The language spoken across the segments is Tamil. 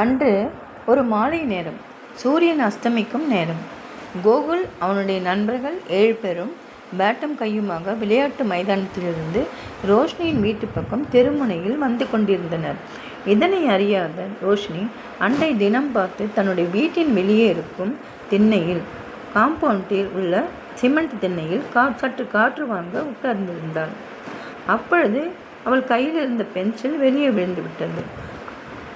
அன்று ஒரு மாலை நேரம் சூரியன் அஸ்தமிக்கும் நேரம். கோகுல் அவனுடைய நண்பர்கள் ஏழு பேரும் பேட்டும் கையுமாக விளையாட்டு மைதானத்திலிருந்து ரோஷினியின் வீட்டு பக்கம் தெருமுனையில் வந்து கொண்டிருந்தனர். இதனை அறியாத ரோஷினி அண்டை தினம் பார்த்து தன்னுடைய வீட்டின் வெளியே இருக்கும் திண்ணையில் காம்பவுண்டில் உள்ள சிமெண்ட் திண்ணையில் கா சற்று காற்று வாங்க உட்கார்ந்திருந்தாள். அப்பொழுது அவள் கையில் இருந்த பென்சில் வெளியே விழுந்து விட்டது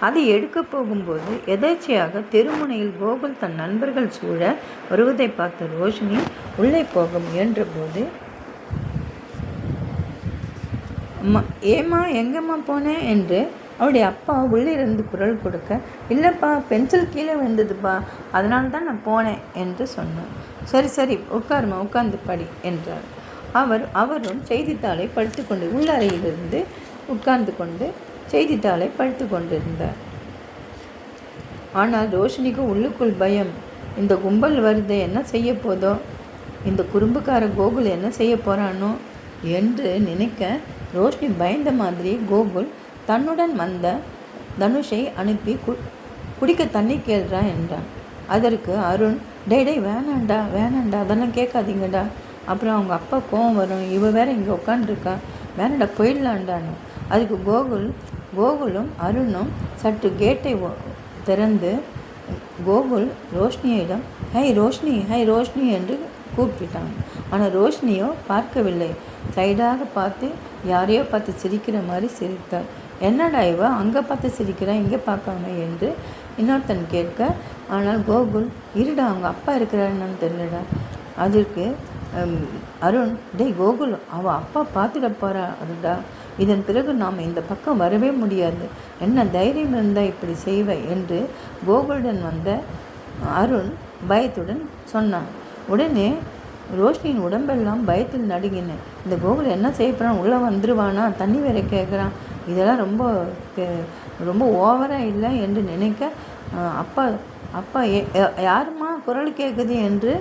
அதை எடுக்கப் போகும்போது எதேச்சையாக தெருமுனையில் கோகுல் தன் நண்பர்கள் சூழ வருவதை பார்த்த ரோஷினி உள்ளே போக முயன்றபோது அம்மா ஏம்மா எங்கம்மா போனேன் என்று அவளுடைய அப்பா உள்ளே இருந்து குரல் கொடுக்க இல்லைப்பா பென்சில் கீழே விழுந்ததுப்பா அதனால தான் நான் போனேன் என்று சொன்னேன் சரி சரி உட்காருமா உட்கார்ந்து படி என்றார். அவர் அவரும் செய்தித்தாளை படித்து கொண்டு உள்ளறையிலிருந்து உட்கார்ந்து கொண்டு செய்தித்தாளை படித்து கொண்டிருந்தார். ஆனால் ரோஷினிக்கு உள்ளுக்குள் பயம். இந்த கும்பல் வருது என்ன செய்ய போதோ? இந்த குறும்புக்கார கோகுல் என்ன செய்ய போகிறானோ என்று நினைக்க ரோஷினி பயந்த மாதிரி கோகுல் தன்னுடன் வந்த தனுஷை அனுப்பி கு குடிக்க தண்ணி கேள்றா என்றான். அதற்கு அருண் டே டே வேணாண்டா வேணாண்டா அதெல்லாம் கேட்காதீங்கடா. அப்புறம் அவங்க அப்பா கோவம் வரும். இவ வேற இங்கே உட்காந்துருக்கா வேணாண்டா போயிடலான்டான்னு அதுக்கு கோகுல் கோகுலும் அருணும் சற்று கேட்டை திறந்து கோகுல் ரோஷினியிடம் ஹை ரோஷினி ஹை ரோஷினி என்று கூப்பிட்டான். ஆனால் ரோஷினியோ பார்க்கவில்லை. சைடாக பார்த்து யாரையோ பார்த்து சிரிக்கிற மாதிரி சிரித்தாள். என்னடா இவ? அங்கே பார்த்து சிரிக்கிறா இங்கே பார்க்காம? என்று இன்னொருத்தன் கேட்க ஆனால் கோகுல் இருடா அவங்க அப்பா இருக்கிறான்னு தெரியலடா. அதற்கு அருண் டேய் கோகுல் அவள் அப்பா பார்த்துட போகிறா அதுடா. இதன் பிறகு நாம் இந்த பக்கம் வரவே முடியாது. என்ன தைரியம் இருந்தால் இப்படி செய்வ என்று கோகுலுடன் வந்த அருண் பயத்துடன் சொன்னான். உடனே ரோஷினியின் உடம்பெல்லாம் பயத்தில் நடுங்கினேன் இந்த கோகுல் என்ன செய்யப்படுறான் உள்ளே வந்துருவானா? தண்ணி வேற கேட்குறான் இதெல்லாம் ரொம்ப ரொம்ப ஓவராக இல்லை என்று நினைக்க அப்பா அப்பா யாருமா யாரும்மா குரல் கேட்குது என்று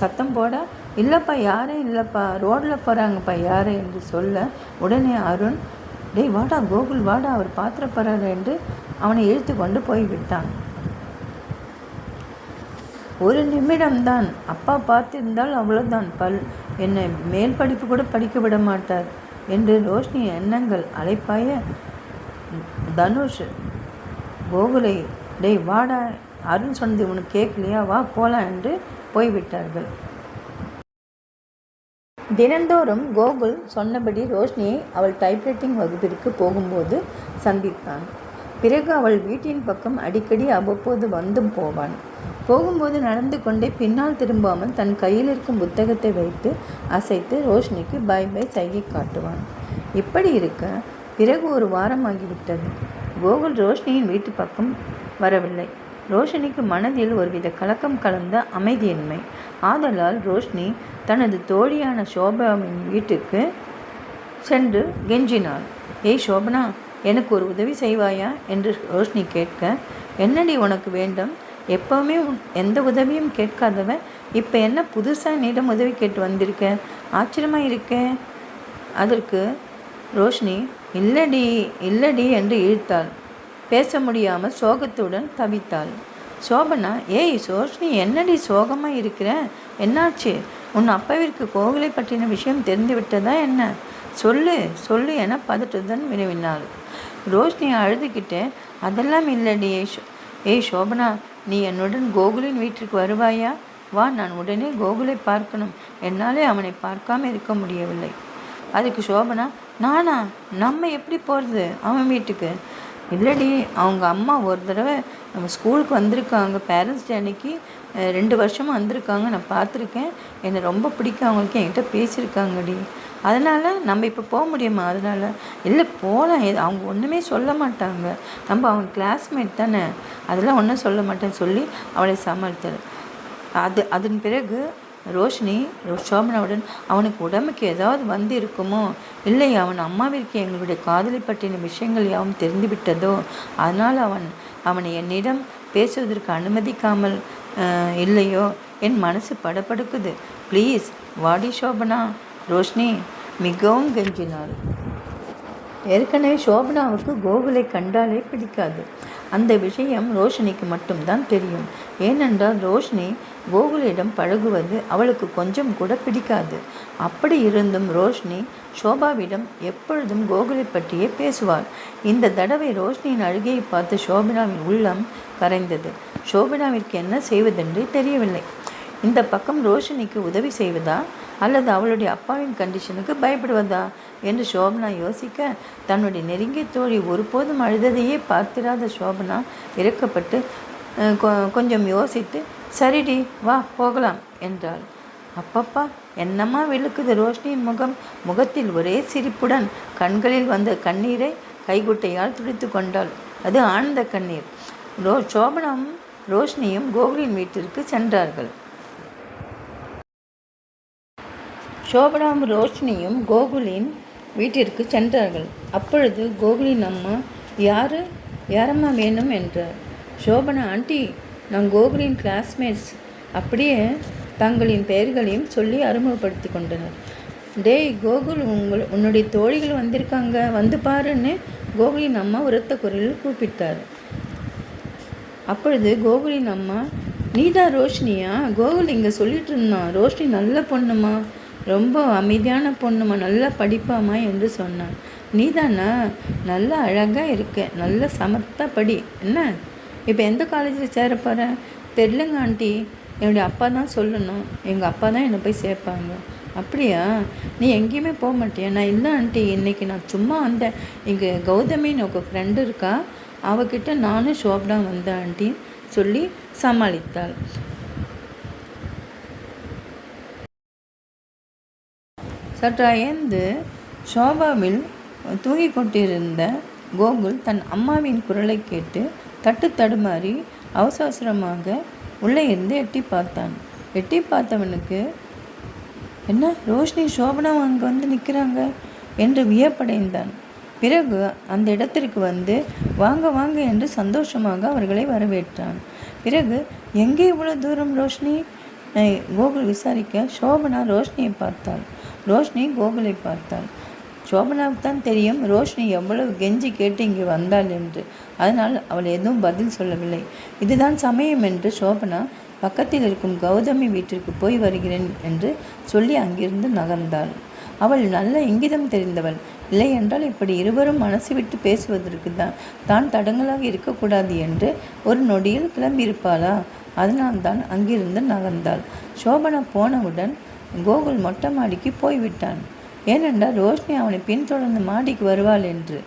சத்தம் போட இல்லைப்பா யாரும் இல்லைப்பா ரோட்டில் போகிறாங்கப்பா யாரே? என்று சொல்ல உடனே அருண் டேய் வாடா கோகுல் வாடா அவர் பாத்திர போகிறார் என்று அவனை இழுத்து கொண்டு போய் விட்டான். ஒரு நிமிடம்தான் அப்பா பார்த்திருந்தால் அவ்வளோதான் பல் என்னை மேல் படிப்பு கூட படிக்க விட மாட்டார். என்று ரோஷினி எண்ணங்கள் அலைப்பாய தனுஷ் கோகுலை டேய் வாடா அருண் சொன்னது உனக்கு கேட்கலையா? வா போகலாம் என்று போய்விட்டார்கள். தினந்தோறும் கோகுல் சொன்னபடி ரோஷினியை அவள் டைப்ரைட்டிங் வகுப்பிற்கு போகும்போது சந்தித்தான். பிறகு அவள் வீட்டின் பக்கம் அடிக்கடி அவ்வப்போது வந்தும் போவான். போகும்போது நடந்து கொண்டே பின்னால் திரும்பாமல் தன் கையில் இருக்கும் புத்தகத்தை வைத்து அசைத்து ரோஷினிக்கு பை பை சைகை காட்டுவான். இப்படி இருக்க பிறகு ஒரு வாரமாகிவிட்டது. கோகுல் ரோஷினியின் வீட்டு பக்கம் வரவில்லை. ரோஷினிக்கு மனதில் ஒருவித கலக்கம் கலந்த அமைதியின்மை. ஆதலால் ரோஷினி தனது தோழியான சோபாவின் வீட்டுக்கு சென்று கெஞ்சினாள். ஏய் சோபனா எனக்கு ஒரு உதவி செய்வாயா? என்று ரோஷினி கேட்க என்னடி உனக்கு வேண்டும்? எப்போவுமே எந்த உதவியும் கேட்காதவன். இப்போ என்ன புதுசாக என்னிடம் உதவி கேட்டு வந்திருக்க? ஆச்சரியமாக இருக்கே? அதற்கு ரோஷினி இல்லடி இல்லடி என்று இழுத்தாள். பேச முடியாமல் சோகத்துடன் தவித்தாள். சோபனா ஏய் ரோஷினி என்னடி சோகமாக இருக்கிற? என்னாச்சு? உன் அப்பாவிற்கு கோகுலை பற்றின விஷயம் தெரிந்து விட்டதா என்ன? சொல்லு சொல்லு என பதட்டத்துடன் வினவினாள். ரோஷினி அழுதுகிட்டே அதெல்லாம் இல்லடி ஏய் ஷோ- ஏய் சோபனா நீ என்னுடன் கோகுலின் வீட்டிற்கு வருவாயா? வா நான் உடனே கோகுலை பார்க்கணும். என்னாலே அவனை பார்க்காம இருக்க முடியவில்லை. அதுக்கு சோபனா நானா? நம்ம எப்படி போகிறது அவன் வீட்டுக்கு? இல்லடி அவங்க அம்மா ஒரு தடவை நம்ம ஸ்கூலுக்கு வந்திருக்காங்க. பேரண்ட்ஸ் டே அன்னைக்கு ரெண்டு வருஷமாக வந்திருக்காங்க. நான் பார்த்துருக்கேன். என்னை ரொம்ப பிடிக்கும். அவங்களுக்கு என்கிட்ட பேசியிருக்காங்கடி. அதனால் நம்ம இப்போ போக முடியுமா? அதனால் இல்லை போகலாம் எது- அவங்க ஒன்றுமே சொல்ல மாட்டாங்க. நம்ம அவங்க கிளாஸ்மேட் தானே. அதெல்லாம் ஒன்றும் சொல்ல மாட்டேன்னு சொல்லி அவளை சமாளித்தார். அது அதன் பிறகு ரோஷினி ரோ- அவனுக்கு உடம்புக்கு ஏதாவது வந்து இருக்குமோ? இல்லை அவன் அம்மாவிற்கு எங்களுடைய காதலி பற்றின விஷயங்கள் யாவும் தெரிந்துவிட்டதோ அதனால் அவன் அவனை என்னிடம் பேசுவதற்கு அனுமதிக்காமல் இல்லையோ? என் மனசு படபடுக்குது. ப்ளீஸ் வாடி சோபனா. ரோஷினி மிகவும் கெஞ்சினாள். ஏற்கனவே சோபனாவுக்கு கோகுலை கண்டாலே பிடிக்காது. அந்த விஷயம் ரோஷினிக்கு மட்டும்தான் தெரியும். ஏனென்றால் ரோஷினி கோகுலிடம் பழகுவது அவளுக்கு கொஞ்சம் கூட பிடிக்காது. அப்படி இருந்தும் ரோஷினி ஷோபாவிடம் எப்பொழுதும் கோகுலை பற்றியே பேசுவாள். இந்த தடவை ரோஷினியின் அழுகையை பார்த்து சோபனாவின் உள்ளம் கரைந்தது. சோபனாவிற்கு என்ன செய்வதென்று தெரியவில்லை. இந்த பக்கம் ரோஷினிக்கு உதவி செய்வதா? அல்லது அவளுடைய அப்பாவின் கண்டிஷனுக்கு பயப்படுவதா என்று சோபனா யோசிக்க தன்னுடைய நெருங்கிய தோழி ஒருபோதும் அழுததையே பார்த்திராத சோபனா இறக்கப்பட்டு கொ- கொஞ்சம் யோசித்து சரிடி வா போகலாம் என்றாள். அப்பப்பா என்னம்மா விழுக்குது? ரோஷினியின் முகம் முகத்தில் ஒரே சிரிப்புடன் கண்களில் வந்த கண்ணீரை கைகுட்டையால் துடித்து கொண்டாள். அது ஆனந்த கண்ணீர். ரோ சோபனாவும் ரோஷினியும் கோகுலின் வீட்டிற்கு சென்றார்கள். சோபனாவும் ரோஷினியும் கோகுலின் வீட்டிற்கு சென்றார்கள். அப்பொழுது கோகுலின் அம்மா யாரு? யாரம்மா வேணும்? என்றார். சோபனா ஆண்டி நான் கோகுலின் கிளாஸ்மேட்ஸ் அப்படியே தங்களின் பெயர்களையும் சொல்லி அறிமுகப்படுத்தி கொண்டனர். டேய் கோகுல் உங்கள் உன்னுடைய தோழிகள் வந்திருக்காங்க. வந்து பாருன்னு கோகுலின் அம்மா உரத்த குரலில் கூப்பிட்டார். அப்பொழுது கோகுலின் அம்மா நீதா ரோஷினியா? கோகுல் இங்கே சொல்லிட்டு இருந்தான். ரோஷினி நல்ல பொண்ணுமா ரொம்ப அமைதியான பொண்ணுமா நல்லா படிப்பாமா என்று சொன்னான் நீதானா? நல்லா அழகாக இருக்க நல்ல சமர்த்தா படி. என்ன? இப்போ எந்த காலேஜில் சேர போகிற தெரிலங்க ஆண்டி. என்னுடைய அப்பா தான் சொல்லணும். எங்கள் அப்பா தான் என்னை போய் சேர்ப்பாங்க. அப்படியா? நீ எங்கேயுமே போக மாட்டியா? நான் இல்லை ஆண்டி. இன்றைக்கி நான் சும்மா வந்தேன். இங்கே கௌதமின்னு ஒரு ஃப்ரெண்டு இருக்கா. அவகிட்ட நானும் ஷோப்டான் வந்தேன் ஆண்டி. சொல்லி சமாளித்தாள். சற்று அயர்ந்து ஷோபாவில் தூங்கிக் கொண்டிருந்த கோகுல் தன் அம்மாவின் குரலை கேட்டு தட்டு தடுமாறி அவசர அவசரமாக உள்ளே இருந்து எட்டி பார்த்தான். எட்டி பார்த்தவனுக்கு என்ன ரோஷினி சோபனா அங்கே வந்து நிற்கிறாங்க என்று வியப்படைந்தான். பிறகு அந்த இடத்திற்கு வந்து வாங்க வாங்க என்று சந்தோஷமாக அவர்களை வரவேற்றான். பிறகு எங்கே இவ்வளோ தூரம் ரோஷினி? கோகுல் விசாரிக்க சோபனா ரோஷினியை பார்த்தாள். ரோஷினி கோகுலை பார்த்தாள். சோபனாவுக்கு தான் தெரியும் ரோஷினி எவ்வளவு கெஞ்சி கேட்டு இங்கே வந்தாள் என்று. அதனால் அவள் எதுவும் பதில் சொல்லவில்லை. இதுதான் சமயம் என்று சோபனா பக்கத்தில் இருக்கும் கௌதமி வீட்டிற்கு போய் வருகிறேன் என்று சொல்லி அங்கிருந்து நகர்ந்தாள். அவள் நல்ல இங்கிதம் தெரிந்தவள். இல்லை என்றால் இப்படி இருவரும் மனசு விட்டு பேசுவதற்கு தான் தான் தடங்களாக இருக்கக்கூடாது என்று ஒரு நொடியில் கிளம்பியிருப்பாளா? அதனால்தான் அங்கிருந்து நகர்ந்தாள். சோபனா போனவுடன் கோகுல் மொட்டை மாடிக்கு போய்விட்டான். ஏனென்றால் ரோஷினி அவனை பின்தொடர்ந்து மாடிக்கு வருவாள் என்று.